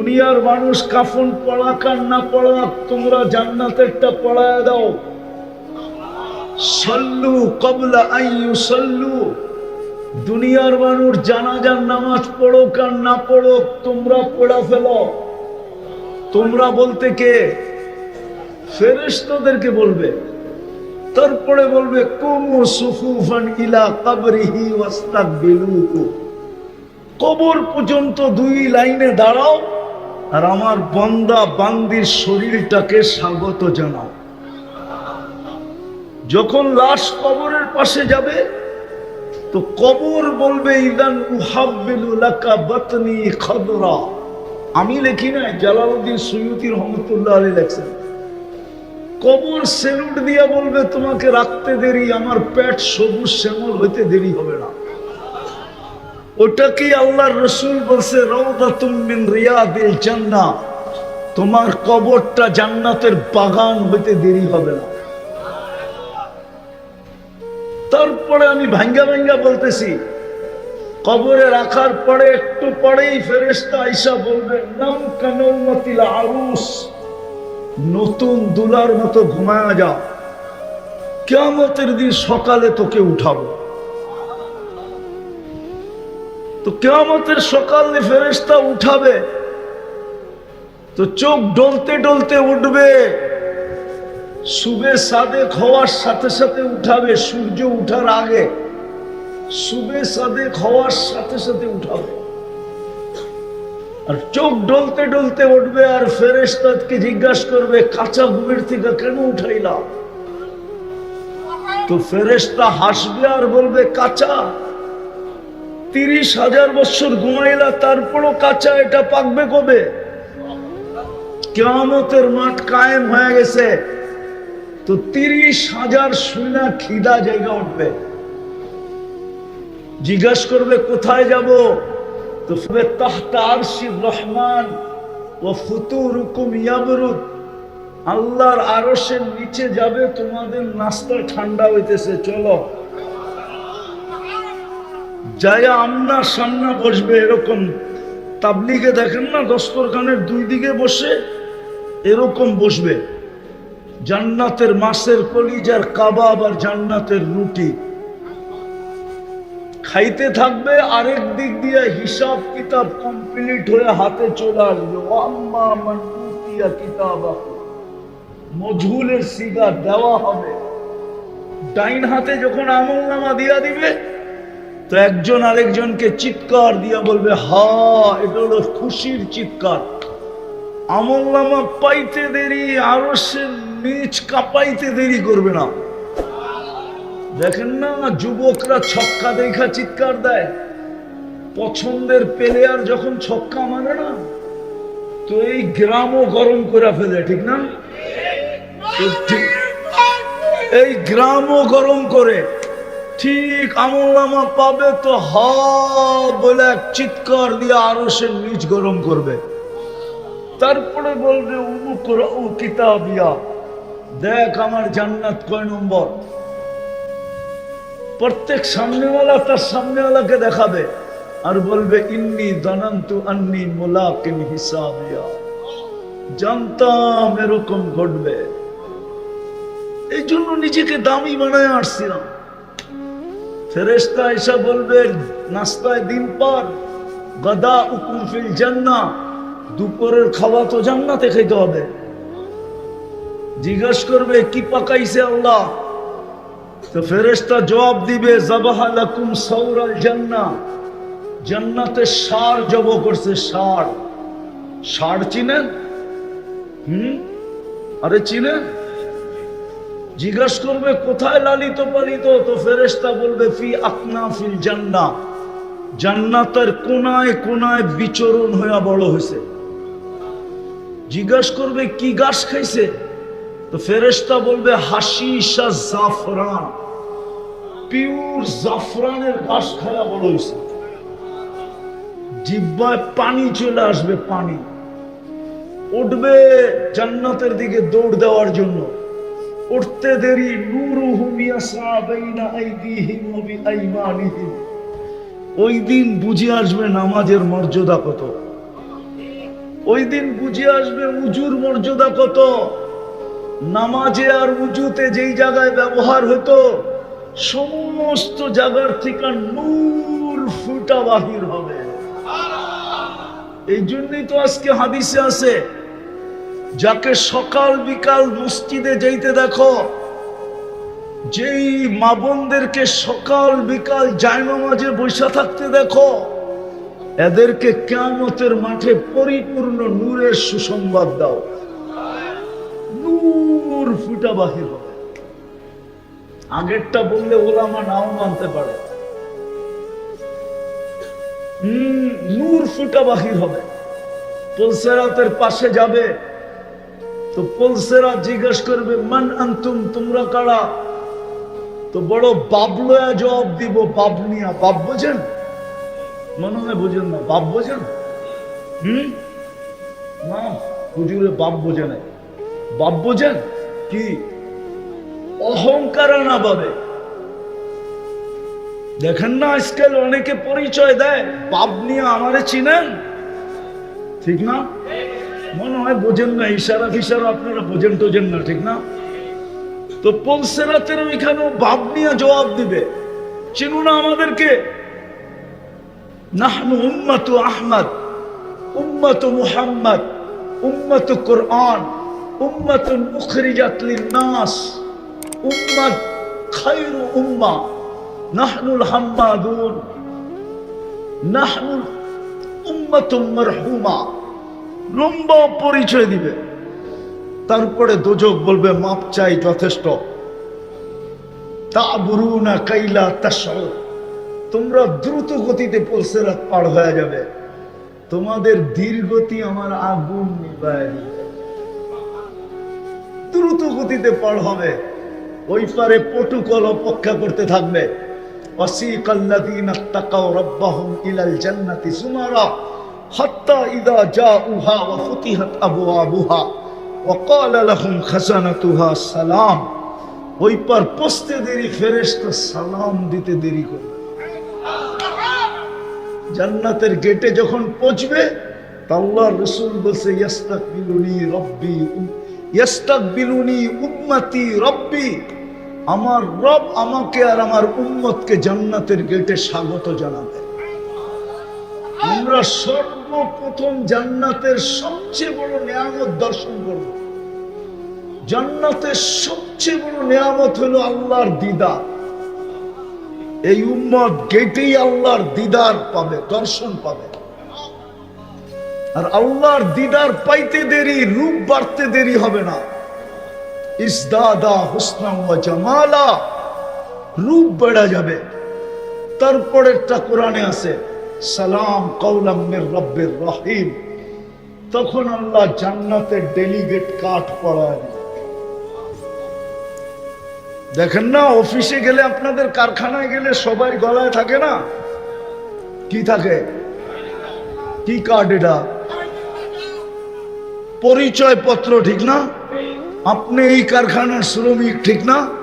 দুনিয়ার মানুষ কাফন পড়াক আর না পড়াক তোমরা জান্নাতেরটা পড়ায় দাও। সল্লু কবলা আইয়ু সল্লু। দুনিয়ার মানুষ জানাজার নামাজ পড়ুক আর না পড়ুক তোমরা পড়া ফেলো। তোমরা বলতে কে? ফেরেশতাদেরকে বলবে। তারপরে বলবে, কুমু সুফুফান ইলা কাবরিহি ওয়াস্তাকবিলুহু কবর পর্যন্ত দুই লাইনে দাঁড়াও। আর আমার বন্দা বান্দির শরীরটাকে স্বাগত জানাও। যখন লাশ কবরের পাশে যাবে, তো কবর বলবে, ইদান উহাব্বিলু লাকা বাতনি খদরা। আমি লিখি না, জালালউদ্দিন সুয়ুতি রহমতুল্লাহ আলী লেখছেন। কবর সেলুট দিয়া বলবে, তোমাকে রাখতে দেরি, আমার পেট সবুজ শ্যামল হইতে দেরি হবে না। ওটাকে আল্লাহর রসুল বলছে রওদাতুম মিন রিয়াদিল জান্নাহ। তোমার কবরটা জান্নাতের বাগান হইতে দেরি হবে না। তারপরে আমি ভাঙ্গা ভাঙ্গা বলতেছি, কবরে রাখার পরে একটু পরেই ফেরেশতা আইসা বলবে, নাম কানৌমতিল আরুস নতুন দুলার মতো ঘুমায়া যা কেমতের দিন সকালে তোকে উঠাবো। তো কেমতের সকালে ফেরেশতা উঠাবে, তো চোখ ডলতে ডলতে উঠবে সুবে সাদেক হওয়ার সাথে সাথে উঠাবে, সূর্য উঠার আগে সুবে সাদেক হওয়ার সাথে সাথে উঠাবে। আর চোখ ডলতে ডলতে উঠবে আর ফেরেস্তাদকে জিজ্ঞাসা করবে, কাঁচা ঘুমের থেকে কেন উঠাইলাম তো ফেরেস্তা হাসবে আর বলবে, কাঁচা তিরিশ হাজার বছর ঘুমাইলা তারপরও কাঁচা এটা পাকবে কবে? কেমতের মাঠ কায়েম হয়ে গেছে। তো তিরিশ হাজার শুনা খিদা জায়গা উঠবে। জিজ্ঞাসা করবে, কোথায় যাব? তো তাহতা আরশির রহমান ও ফুতুরুকুম ইয়াবরুদ, আল্লাহর আরশের নিচে যাবে, তোমাদের নাস্তা ঠান্ডা হইতেছে, চলো। যায়া আমনা সামনা বসবে এরকম তাবলিগে দেখেন না দস্তরখানের দুই দিকে বসে এরকম বসবে। জান্নাতের মাছের কলিজার কাবাব আর জান্নাতের রুটি। খাইতে থাকবে আরেক দিক দিয়ে হিসাব কিতাব কমপ্লিট হয়ে হাতে চলে আসবে। কিতাবা। মজহুলের দেওয়া হবে। ডাইন হাতে যখন আমল নামা দিয়া দিবে তো একজন আরেকজনকে চিৎকার দিয়া বলবে, হা, এটা হলো খুশির চিৎকার। আমল নামা পাইতে দেরি আরও সে নিচ কাঁপাইতে দেরি করবে না। দেখেন না, যুবকরা ছক্কা দেখা চিৎকার দেয়। পছন্দের প্লেয়ার যখন ছক্কা মানে না, তো এই গ্রামও গরম করে ফেলে, ঠিক না? এই গ্রামও গরম করে। ঠিক আমলামা পাবে তো হ বলে এক চিৎকার দিয়ে আরও সে নিচ গরম করবে। তারপরে বলবে উমুক ও কিতাবিয়া। দেখ আমার জান্নাত কয় নম্বর। প্রত্যেক সামনেওয়ালা তার সামনেওয়ালাকে দেখাবে আর বলবে, ইন্নি দানান্তু আন্নি মোলাকিন হিসাবিয়া। জানতাম এরকম ঘটবে। এই জন্য নিজেকে দামি বানায় আসছিলাম ফেরেস্তা এসা বলবে নাস্তায় দিন পার, গদা উকুম ফিল জান্না, দুপুরের খাওয়া তো জান্নাতে খেতে হবে। জিজ্ঞাসা করবে, কি পাকাইছে আল্লাহ? তো ফেরেস্তা জবাব দিবে জাবাহালাকুম সৌরাল জান্না। জান্নাতে সার জব করছে, সার। সার চিনেন? হুম? আরে চিনেন? জিজ্ঞাস করবে, কোথায় লালিত পালিত? তো ফেরেস্তা বলবে, ফি আকনা ফিল জান্না জান্নাতের কোনায় কোনায় বিচরণ হইয়া বড় হয়েছে জিজ্ঞাস করবে, কি গাছ খাইছে? তো ফেরেস্তা বলবে হাসিসা জাফরান। পিওর জাফরানের ঘাস খায়া বড় হয়েছে জিব্বায় পানি চলে আসবে, পানি। উঠবে জান্নাতের দিকে দৌড় দেওয়ার জন্য। উঠতে দেরি নূরুহুম ইয়াসা আইদিহিম ওয়া বিআইমানিহিম। ওই দিন বুঝে আসবে নামাজের মর্যাদা কত। ওই দিন বুঝে আসবে উজুর মর্যাদা কত। নামাজে আর উজুতে যেই জায়গায় ব্যবহার হতো, সমস্ত জায়গার থেকে নূর ফুটা বাহির হবে। এই জন্যই তো আজকে হাদিসে আছে যাকে সকাল বিকাল মসজিদে যাইতে দেখো, যেই মা বোনদেরকে সকাল বিকাল জায়নামাজে বসে থাকতে দেখো, এদেরকে কেমতের মাঠে পরিপূর্ণ নূরের সুসংবাদ দাও। নূর ফুটা বাহির হবে। আগেরটা বললে ওলামা নাও মানতে পারে। নূর ফুটা বাহির হবে। পলসেরাতের পাশে যাবে তো পলসেরা জিজ্ঞেস করবে, মান আন্তুম, তোমরা কারা? তো বড় বাবলয়া জবাব দিব, বাবনিয়া। বাপ বোঝেন? মনে হয় বোঝেন না। বাপ বোঝেন? হম? না হুজুরে বাপ বোঝে নাই। বাপ বোঝেন? কি? অহংকার না পাবে দেখেন না আজকাল অনেকে পরিচয় দেয় বাপ নিয়ে আমারে চিনেন? ঠিক না? মনে হয় বোঝেন না, ইশারা ফিসারা আপনারা বোঝেন টোঝেন না, ঠিক না? তো পলসেরাতের ওইখানেও বাপ নিয়ে জবাব দিবে। চিনু না আমাদেরকে? নাহনু উম্মাতু আহমদ, উম্মাতু মুহাম্মদ, উম্মাতু কোরআন উম্মাতুন উখরিজাত লিন-নাস, উম্মাত উম্মাহ নাহনুল হাম্মাদুন, নাহনুল উম্মাতুম মারহুমা। লম্বা পরিচয় দিবে। তারপরে দোজক বলবে, মাপ চাই যথেষ্ট। তা বুরু না কাইলা তার তোমরা দ্রুত গতিতে পলসের পার হয়ে যাবে। তোমাদের দীর্ঘতি আমার আগুন নিবায় দ্রুত গতিতে পার হবে। ওই পারে পটুকল অপেক্ষা করতে থাকবে। অসিক আল্লাদিন তাকাও রব্বাহুম ইলাল জান্নাতি সুমারা। حتى إذا جاءوها وفتحت أبوابها وقال لهم خزنتها سلام ওই পার পৌঁছতে দেরি ফেরেশতা সালাম দিতে দেরি করবে জান্নাতের গেটে যখন পৌঁছবে তা আল্লাহ রসুল বলছে ইয়াস্তাকবিলুনি রব্বি ইয়াস্তাকবিলুনি উম্মতি রব্বি আমার রব আমাকে আর আমার উম্মতকে জান্নাতের গেটে স্বাগত জানাবে আমরা সর্বপ্রথম জান্নাতের সবচেয়ে বড় নিয়ামত দর্শন করব। জান্নাতের সবচেয়ে বড় নিয়ামত হলো আল্লাহর দিদা এই উম্মত গেটেই আল্লাহর দিদার পাবে, দর্শন পাবে। আর আল্লাহর দিদার পাইতে দেরি, রূপ বাড়তে দেরি হবে না। ইসদাদা হুসনা জামালা, রূপ বেড়া যাবে। তারপরেরটা কোরআনে আছে সালাম কৌলাম মির রব্বির রহিম। তখন আল্লাহ জান্নাতের ডেলিগেট কাঠ পড়ায় দেখেন না অফিসে গেলে আপনাদের কারখানায় গেলে সবাই গলায় থাকে না? কি থাকে? কি কার্ড এটা? পরিচয় পত্র ঠিক না? আপনি এই কারখানার শ্রমিক ঠিক না?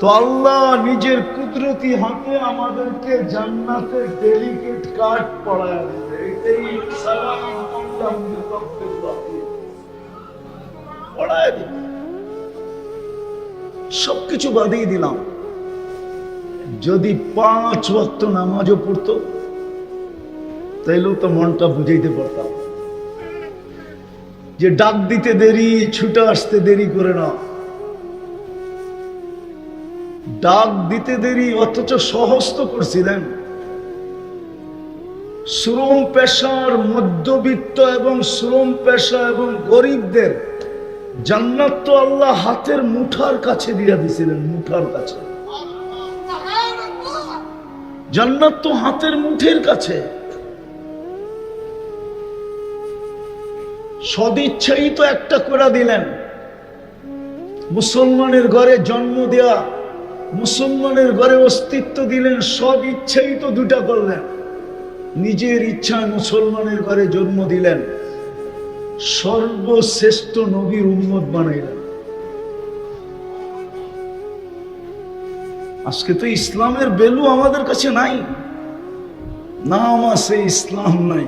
তো আল্লাহ নিজের কুদরতি হাতে আমাদেরকে জান্নাতের ডেলিগেট কার্ড। পড়ায় সবকিছু বাদিয়ে দিলাম। যদি পাঁচ ওয়াক্ত নামাজও পড়তো, তাইলেও তো মনটা বুঝাইতে পারতাম। যে ডাক দিতে দেরি, ছুটে আসতে দেরি করে না। ডাক দিতে দেরি, অথচ সহস্ত করছিলেন। শ্রম পেশার মধ্যবিত্ত এবং শ্রম পেশা এবং গরিবদের জান্নাত তো আল্লাহ হাতের মুঠার কাছে দিয়ে দিছিলেন, মুঠার কাছে। জান্নাত তো হাতের মুঠের কাছে। সদিচ্ছাই তো একটা করে দিলেন। মুসলমানের ঘরে জন্ম দেয়া মুসলমানের ঘরে অস্তিত্ব দিলেন, সব ইচ্ছেই তো দুটা করলেন। নিজের ইচ্ছায় মুসলমানের ঘরে জন্ম দিলেন। সর্বশ্রেষ্ঠ নবীর উন্মত বানাইলেন। আজকে তো ইসলামের বেলু আমাদের কাছে নাই। নাম আছে ইসলাম নাই।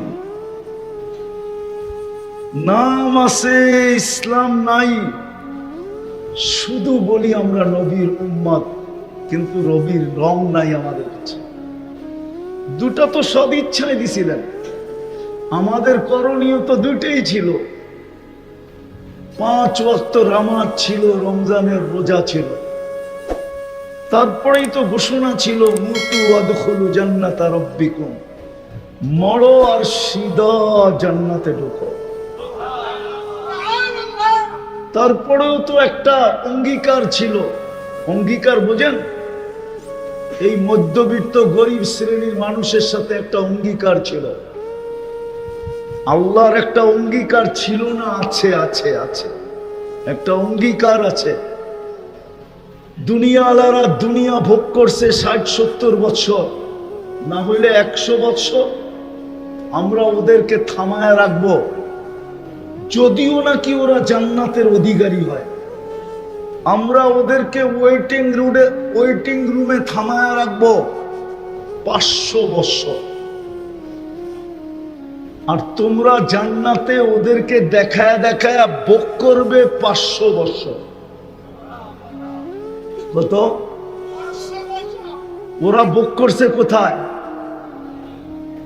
নাম আছে ইসলাম নাই। শুধু বলি আমরা নবীর উম্মত। কিন্তু রবির রং নাই আমাদের কাছে। দুটা তো সদ ইচ্ছায় দিছিলেন। আমাদের করণীয় তো দুটেই ছিল। পাঁচ ওয়াক্ত রামাত ছিল, রমজানের রোজা ছিল। তারপরেই তো ঘোষণা ছিল, মুতু আদখলু জান্নাতা রব্বিকুম। মরো আর সিদা জান্নাতে ঢোকো। তারপরেও তো একটা অঙ্গীকার ছিল। অঙ্গীকার বোঝেন? এই মধ্যবিত্ত গরিব শ্রেণির মানুষের সাথে একটা অঙ্গীকার ছিল। আল্লাহর একটা অঙ্গীকার ছিল না, আছে আছে আছে। একটা অঙ্গীকার আছে। দুনিয়া আলারা দুনিয়া ভোগ করছে ষাট, সত্তর বছর। না হইলে একশো বছর আমরা ওদেরকে থামায় রাখব। যদিও নাকি ওরা জান্নাতের অধিকারী হয়। আমরা ওদেরকে ওয়েটিং রুমে ওয়েটিং রুমে থামায় রাখব। পাঁচশো বছর। আর তোমরা জান্নাতে ওদেরকে দেখায় দেখায় ভোগ করবে পাঁচশো বছর। কত? ওরা ভোগ করছে কোথায়?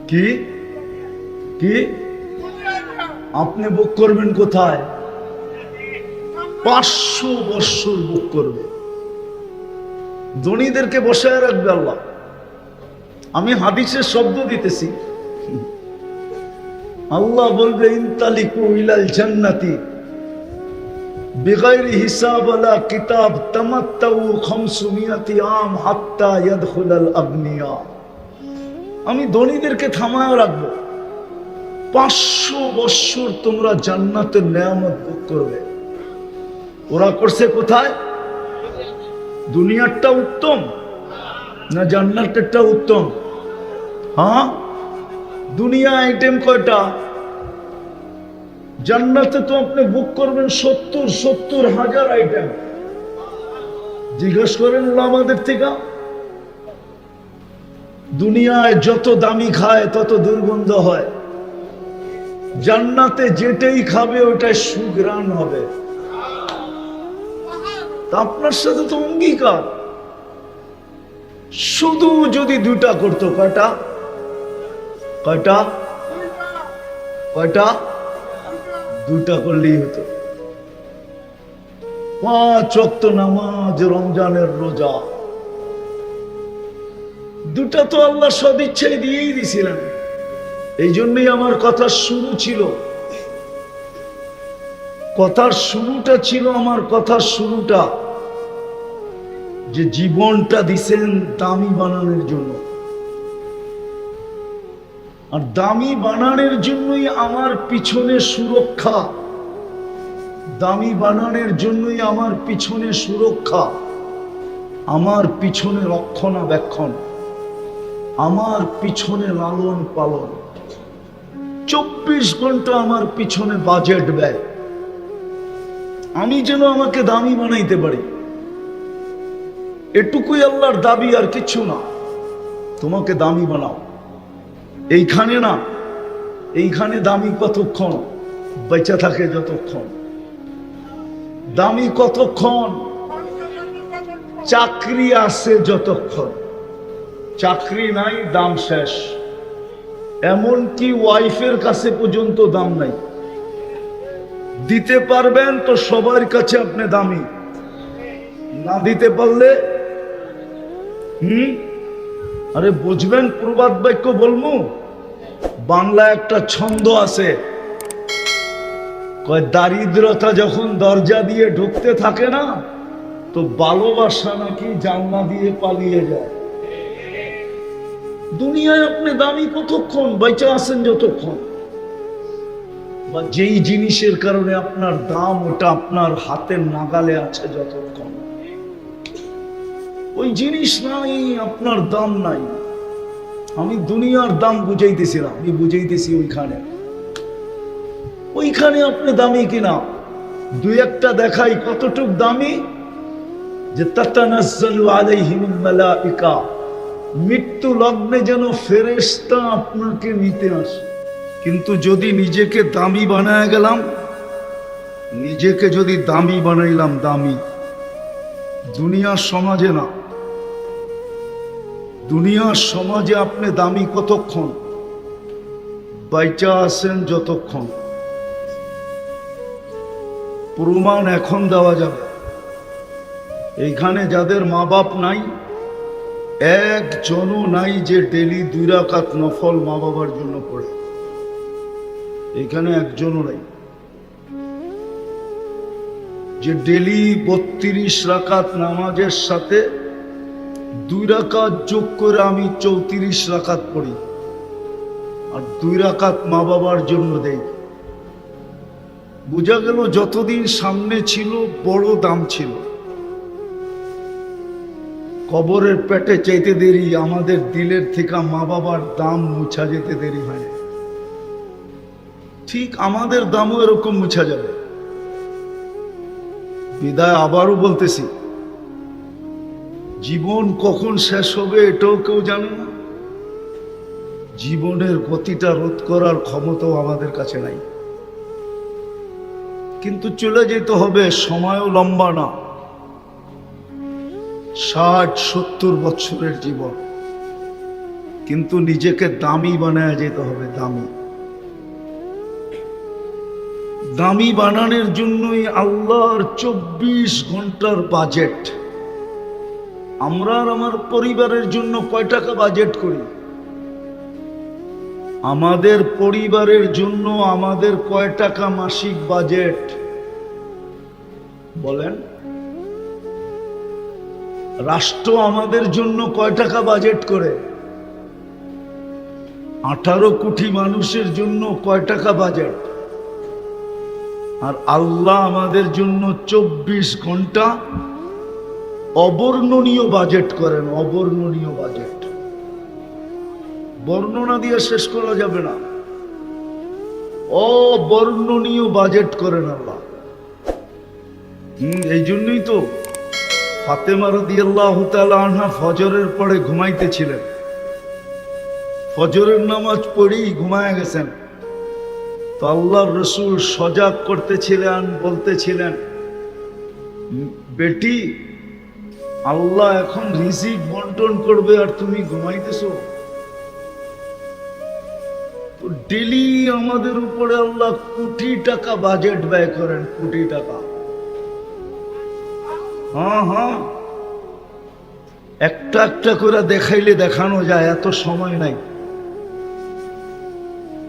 কি? কি? আপনি বুক করবেন কোথায়? পাঁচশো বৎসর বুক করবে ধনীদেরকে বসায় রাখবে আল্লাহ আমি হাদিসের শব্দ দিতেছি আল্লাহ বলবে ইনতালিকু ইলাল জান্নাতি بغير حساب ولا كتاب تمتعوا 500 عام حتى يدخل الاغنياء আমি ধনীদেরকে থামায় রাখবো পাঁচশো বৎসর তোমরা জান্নাতের নেয়ামত ভোগ করবে ওরা করছে কোথায়? দুনিয়ারটা উত্তম না জান্নাতেরটা উত্তম? হ্যাঁ? দুনিয়া আইটেম কয়টা? জান্নাতে তো আপনি বুক করবেন সত্তর সত্তর হাজার আইটেম জিজ্ঞেস করেন আমাদের থেকে? দুনিয়ায় যত দামি খায়, তত দুর্গন্ধ হয়। জান্নাতে যেটাই খাবে, ওটাই সুগ্রাণ হবে। তা আপনার সাথে তো অঙ্গীকার। শুধু যদি দুটা করতো, কয়টা? কয়টা? কয়টা? দুটা করলেই হতো। পাঁচ অক্ত নামাজ, রমজানের রোজা। দুটা তো আল্লাহ সদিচ্ছাই দিয়েই দিছিলেন। এই জন্যই আমার কথা শুরু ছিল। কথার শুরুটা ছিল আমার কথার শুরুটা। যে জীবনটা দিছেন দামি বানানোর জন্য। আর দামি বানানোর জন্যই আমার পিছনে সুরক্ষা। দামি বানানোর জন্যই আমার পিছনে সুরক্ষা। আমার পিছনে রক্ষণাবেক্ষণ। আমার পিছনে লালন পালন। চব্বিশ ঘণ্টা আমার পিছনে বাজেট ব্যয়। আমি যেন আমাকে দামি বানাইতে পারি। এটুকুই আল্লাহর দাবি আর কিছু না। তোমাকে দামি বানাও। এইখানে না, এইখানে দামি কতক্ষণ? বেঁচে থাকে যতক্ষণ। দামি কতক্ষণ? চাকরি আছে যতক্ষণ। চাকরি নাই, দাম শেষ। এমনকি ওয়াইফের কাছে পর্যন্ত দাম নাই। দিতে পারবেন তো সবার কাছে আপনি দামি। না দিতে পারলে, হুম? আরে বুঝবেন, প্রবাদ বাক্য বলব? বাংলা একটা ছন্দ আছে। কয়, দারিদ্রতা যখন দরজা দিয়ে ঢুকতে থাকে না, তো ভালোবাসা নাকি জানলা দিয়ে পালিয়ে যায়। দুনিয়ায় আপনি দামি কতক্ষণ? বেঁচে আছেন যতক্ষণ? বা যেই জিনিসের কারণে আপনার দাম ওটা আপনার হাতের নাগালে আছে যতক্ষণ। ওই জিনিস নাই, আপনার দাম নাই। আমি দুনিয়ার দাম বুঝাইতেছিলাম, আমি বুঝাইতেছি ওইখানে। ওইখানে আপনি দামি কিনা? দুই একটা দেখাই কতটুক দামি? যে মৃত্যু লগ্নে যেন ফেরেশতা আপনাকে নিতে আসে। কিন্তু যদি নিজেকে দামি বানায় গেলাম, নিজেকে যদি দামি বানাইলাম দামি, দুনিয়ার সমাজে না। দুনিয়ার সমাজে আপনি দামি কতক্ষণ? বাইচা আছেন যতক্ষণ? প্রমাণ এখন দেওয়া যাবে। এইখানে যাদের মা বাপ নাই, একজনও নাই যে ডেলি দুই রাকাত নফল মা বাবার জন্য পড়ে। এখানে একজনও নাই। যে ডেলি বত্রিশ রাকাত নামাজের সাথে দুই রাকাত যোগ করে আমি চৌত্রিশ রাকাত পড়ি আর দুই রাকাত মা বাবার জন্য দেই। বোঝা গেল যতদিন সামনে ছিল, বড় দাম ছিল। কবরের পেটে চাইতে দেরি, আমাদের দিলের থেকে মা বাবার দাম মুছা যেতে দেরি হয়। ঠিক আমাদের দামও এরকম মুছা যাবে। বিদায় আবারও বলতেছি, জীবন কখন শেষ হবে এটাও কেউ জানে না। জীবনের গতিটা রোধ করার ক্ষমতাও আমাদের কাছে নাই। কিন্তু চলে যেতে হবে সময়ও লম্বা না। ষাট, সত্তর বছরের জীবন। কিন্তু নিজেকে দামি বানায় যেতে হবে, দামি। দামি বানানোর জন্যই আল্লাহর চব্বিশ ঘণ্টার বাজেট আমরা আর আমার পরিবারের জন্য কয় টাকা বাজেট করি? আমাদের পরিবারের জন্য আমাদের কয় টাকা মাসিক বাজেট বলেন। রাষ্ট্র আমাদের জন্য কয় টাকা বাজেট করে? আঠারো কোটি মানুষের জন্য কয় টাকা বাজেট আর আল্লাহ আমাদের জন্য চব্বিশ ঘণ্টা অবর্ণনীয় বাজেট করেন, অবর্ণনীয় বাজেট বর্ণনা দিয়ে শেষ করা যাবে না। অবর্ণনীয় বাজেট করেন আল্লাহ। হম, এই জন্যই তো ফাতেমা রাদিয়াল্লাহ তাআলা আনহা ফজরের পরে ঘুমাইতেছিলেন। ফজরের নামাজ পড়েই ঘুমায় গেছেন। তো আল্লাহর রসুল সজাগ করতেছিলেন, বলতেছিলেন, বেটি, আল্লাহ এখন রিজিক বন্টন করবে আর তুমি ঘুমাইতেছ। ডেলি আমাদের উপরে আল্লাহ কোটি টাকা বাজেট ব্যয় করেন, কোটি টাকা। হ্যাঁ হ্যাঁ। একটা একটা করে দেখাইলে দেখানো যায়, এত সময় নাই।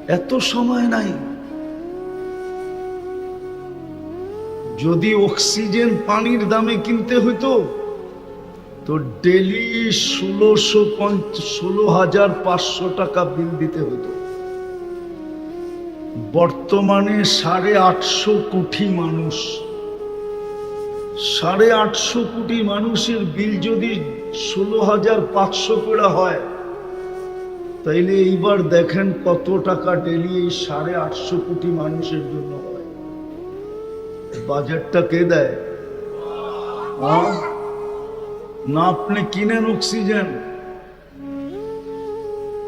এত সময় নাই। যদি অক্সিজেন পানির দামে কিনতে হইতো, তো ডেলি ষোলোশো ষোলো হাজার পাঁচশো টাকা বিল দিতে হতো বর্তমানে সাড়ে আটশো কোটি মানুষ, সাড়ে আটশো কোটি মানুষের বিল যদি ষোলো হাজার পাঁচশো করে হয়, তাইলে এইবার দেখেন কত টাকা ডেলি এই সাড়ে আটশো কোটি মানুষের জন্য হয়। বাজেটটা কে দেয়? না, আপনি কিনেন অক্সিজেন।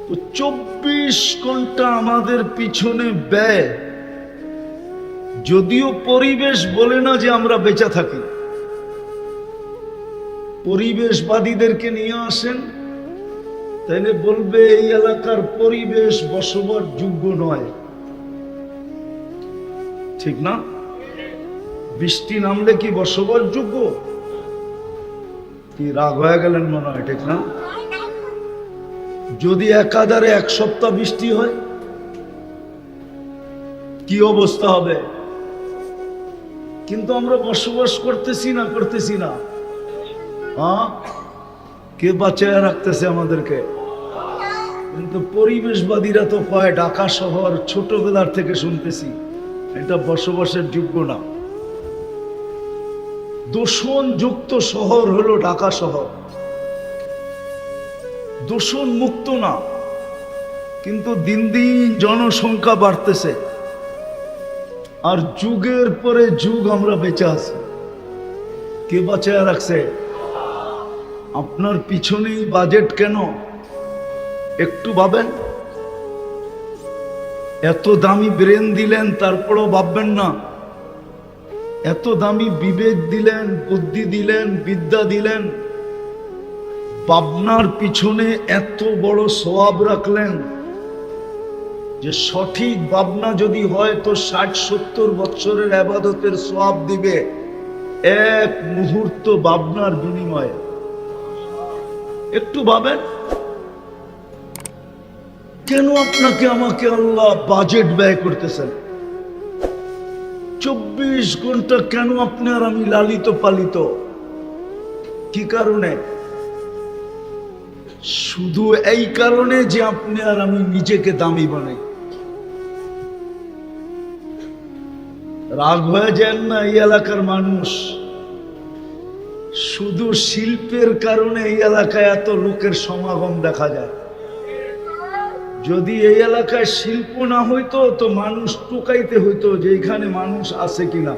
তো চব্বিশ ঘণ্টা আমাদের পিছনে ব্যয়। যদিও পরিবেশ বলে না যে আমরা বেঁচে থাকি। পরিবেশবাদীদেরকে নিয়ে আসেন, তাইলে বলবে এই এলাকার পরিবেশ বসবার যোগ্য নয়। ঠিক না? বৃষ্টি নামলে কি বসবার যোগ্য? কি রাগ হয়ে গেলেন মনে হয়, ঠিক না? যদি একাধারে এক সপ্তাহ বৃষ্টি হয়, কি অবস্থা হবে? কিন্তু আমরা বসবাস করতেছি না করতেছি না। হ্যাঁ? কে বাঁচায় রাখতেছে আমাদেরকে? কিন্তু পরিবেশবাদীরা তো কয়, ঢাকা শহর ছোটবেলার থেকে শুনতেছি। এটা বসবাসের যোগ্য না। দূষণ যুক্ত শহর হলো ঢাকা শহর। দূষণ মুক্ত না, কিন্তু দিন দিন জনসংখ্যা বাড়তেছে। আর যুগের পরে যুগ আমরা বেঁচে আছি। কে বাঁচায় রাখছে? আপনার পিছনেই বাজেট কেন? একটু ভাবেন। এত দামি ব্রেন দিলেন, তারপরও ভাববেন না। এত দামি বিবেক দিলেন, বুদ্ধি দিলেন, বিদ্যা দিলেন। পাবনার পিছনে এত বড় সোয়াব রাখলেন যে সঠিক ভাবনা যদি হয় তো ষাট, সত্তর বছরের আবাদতের সোয়াব দিবে। এক মুহূর্ত ভাবনার বিনিময়ে। একটু ভাবেন, কেন আপনাকে আমাকে আল্লাহ বাজেট ব্যয় করতেছেন? চব্বিশ ঘণ্টা কেন আপনি আর আমি লালিত পালিত? কি কারণে? শুধু এই কারণে যে আপনি আর আমি নিজেকে দামি বানাই। রাগ হয়ে যান না এই এলাকার মানুষ। শুধু শিল্পের কারণে এই এলাকায় এত লোকের সমাগম দেখা যায়। যদি এই এলাকায় শিল্প না হইতো, তো মানুষ টুকাইতে হইতো যে এখানে মানুষ আছে কিনা।